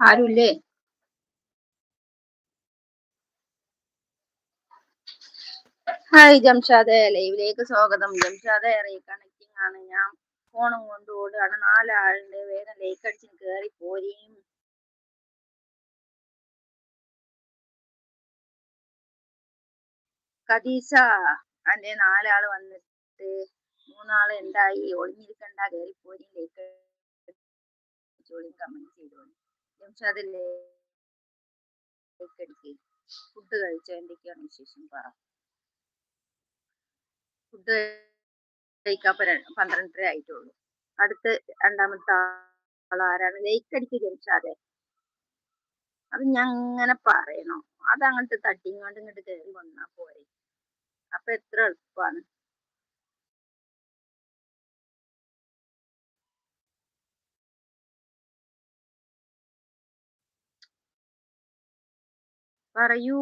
ആരുല്ലേ? Hi ജംഷാദ ലൈവിലേക്ക് സ്വാഗതം. ജംഷാദെ reconnecting ആണ്. ഞാൻ ഫോണും കൊണ്ട് ഓടുകയാണ്. നാലാളുണ്ട് വേഗം ലൈക്ക് അടിച്ച് കയറി പോരെയും കദീസ അന്റെ നാലാൾ വന്നിട്ട് മൂന്നാൾ എന്തായി? ഒളിഞ്ഞിരിക്കണ്ട കയറി പോരെയും ലൈക്ക് കമന്റ് ചെയ്തോളി. ജംഷാദ് ലൈക്ക് അടിക്ക് ഫുഡ് കഴിച്ചോ? എന്തൊക്കെയാണ് വിശേഷം? പറ. ഫുഡ് കഴിക്കാൻ പന്ത്രണ്ടര ആയിട്ടുള്ളൂ. അടുത്ത രണ്ടാമത്തെ ആളാരാണ് ലേക്കടിക്ക് ജനിച്ചാതെ. അത് ഞാൻ അങ്ങനെ പറയണോ? അതങ്ങോട്ട് തട്ടിങ്ങോട്ട് ഇങ്ങോട്ട് കയറി വന്നാ പോരെ. അപ്പൊ എത്ര എളുപ്പമാണ് പറയൂ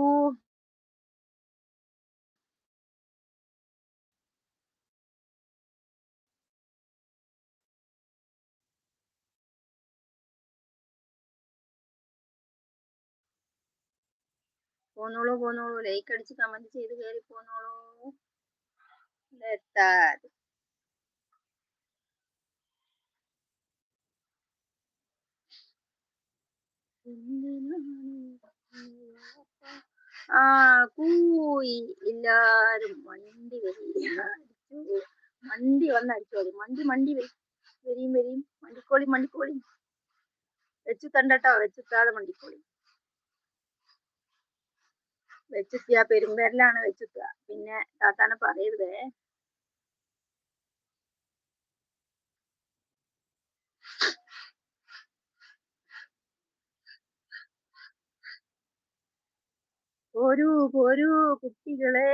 പോന്നോളൂ പോന്നോളൂ ലൈക്ക് അടിച്ച് കമന്റ് ചെയ്ത് കയറി പോന്നോളൂ എത്താതെ ആ കൂയി എല്ലാരും മണ്ടി വരും. മണ്ടി വന്നടിച്ചോളി മണ്ടി മണ്ടി വരിയും വരിയും മണ്ടിക്കോളി മണ്ടിക്കോളി. വെച്ചു തണ്ടട്ടോ വെച്ചുത്താതെ മണ്ടിക്കോളി. വെച്ചെത്തിയ പെരുമ്പേരിലാണ് വെച്ചെത്തുക. പിന്നെ താത്താനെ പറയരുതേ. പോരൂ പോരൂ കുട്ടികളെ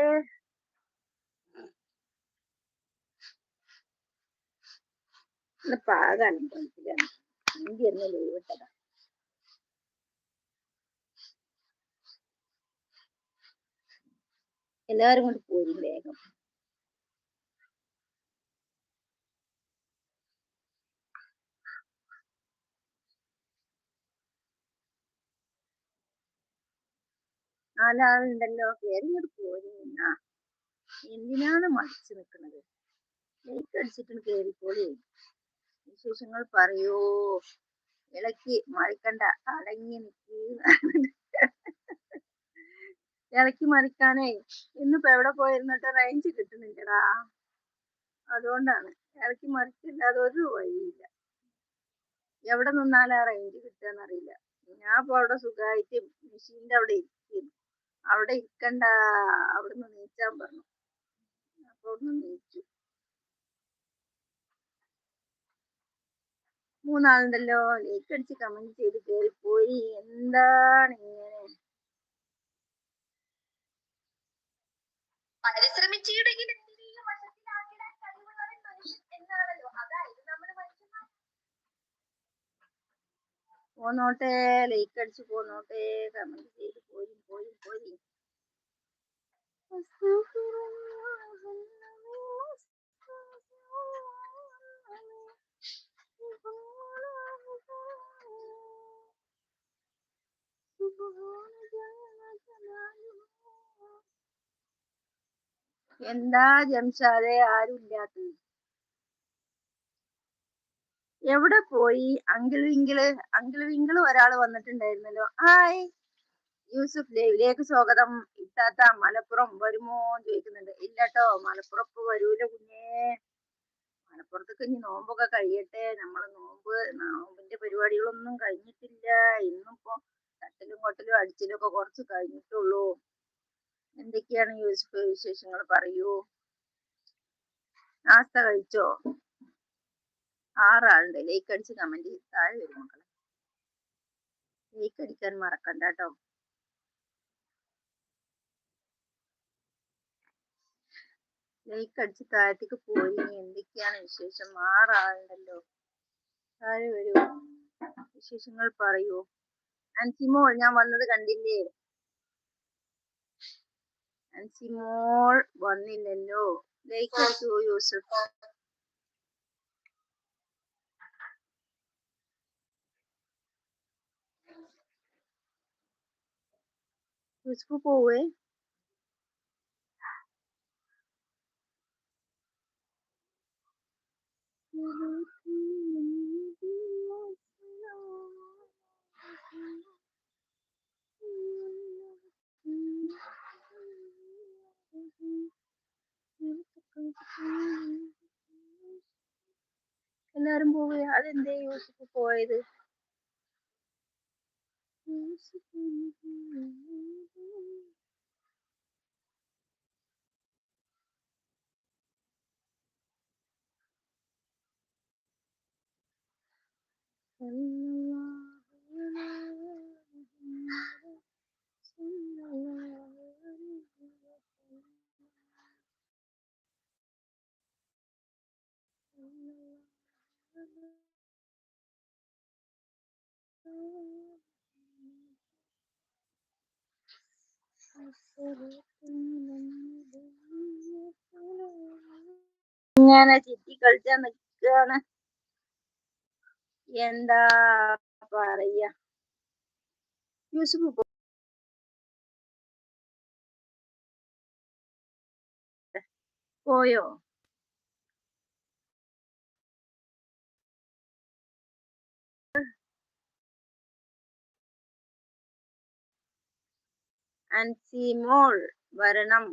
പാകാണ് ഇട്ടതാ. എല്ലാവരും കൊണ്ട് പോരും വേഗം. നാലാളുണ്ടല്ലോ കേറിങ്ങോട്ട് പോരുന്ന എന്തിനാണ് മടിച്ചു നിൽക്കുന്നത്? ലൈറ്റ് കേറി കേറിപ്പോളി വിശേഷങ്ങൾ പറയോ. ഇളക്കി മറിക്കണ്ട അടങ്ങി നിൽക്കൂ. ഇളക്കി മറിക്കാനേ ഇന്നിപ്പോ എവിടെ പോയിരുന്നിട്ട് റേഞ്ച് കിട്ടുന്നില്ലടാ. അതുകൊണ്ടാണ് ഇളക്കി മറിക്കില്ലാതെ ഒരു വഴിയില്ല. എവിടെ നിന്നാലാ റേഞ്ച് കിട്ടുക എന്നറിയില്ല. ഞാൻ ഇപ്പൊ അവിടെ സുഖമായിട്ട് മെഷീന്റെ അവിടെ ഇരിക്കുന്നു. അവിടെ ഇരിക്കണ്ട. അവിടുന്ന് നീച്ചാൻ പറഞ്ഞു. അപ്പൊ അവിടുന്ന് നീച്ചു. മൂന്നാളുണ്ടല്ലോ. ലൈക്ക് അടിച്ച് കമന്റ് ചെയ്ത് കയറി പോയി. എന്താണ് ഇങ്ങനെ? പരിശ്രമിച്ചിടുകിൽ പോന്നോട്ടെ ലൈക്ക് അടിച്ച് പോന്നോട്ടെ കമന്റ് ചെയ്ത് പോയി പോയി പോയി. എന്താ ജംഷാദെ? ആരുമില്ലാത്തത്. എവിടെ പോയി? അങ്കിൾ വിങ്കിൾ അങ്കിൾ വിങ്കിൾ ഒരാൾ വന്നിട്ടുണ്ടായിരുന്നല്ലോ. ഹായ് യൂസുഫ് ലൈവിലേക്ക് സ്വാഗതം. ഇത്താത്ത മലപ്പുറം വരുമോ ചോദിക്കുന്നുണ്ട്. ഇല്ലട്ടോ മലപ്പുറത്ത് വരൂല കുഞ്ഞേ. മലപ്പുറത്തേക്ക് ഇനി നോമ്പൊക്കെ കഴിയട്ടെ. നമ്മൾ നോമ്പ് നോമ്പിന്റെ പരിപാടികളൊന്നും കഴിഞ്ഞിട്ടില്ല. ഇന്നിപ്പോ തട്ടിലും കൊട്ടലും അടിച്ചിലും ഒക്കെ കുറച്ച് കഴിഞ്ഞിട്ടുള്ളൂ. എന്തൊക്കെയാണ് യൂസുഫ് വിശേഷങ്ങൾ? പറയൂ. നാസ്ത കഴിച്ചോ? ആറാളുണ്ട്. ലൈക്ക് അടിച്ച് കമന്റ് ചെയ്ത് താഴെ വരും മക്കളെ. ലൈക്ക് അടിക്കാൻ മറക്കണ്ട കേട്ടോ. ലൈക്ക് അടിച്ച് താഴത്തേക്ക് പോയി. എന്തൊക്കെയാണ് വിശേഷം? ആറാളുണ്ടല്ലോ. താഴെ വരൂ. വിശേഷങ്ങൾ പറയൂ. അൻസിമോൾ ഞാൻ വന്നത് കണ്ടില്ലേ? അൻസിമോൾ വന്നില്ലല്ലോ. ലൈക്ക് അടിച്ചു യൂസഫ്? യൂസുഫ് പോവേ എല്ലാരും പോവുക അതെന്തേ യൂസുഫ് പോയത് ഇങ്ങനെ ചിറ്റി കളിച്ചാ നിക്കാണ്. എന്താ പറയാ? യൂസുഫ് പോയോ? അൻസിമോൾ വരണം.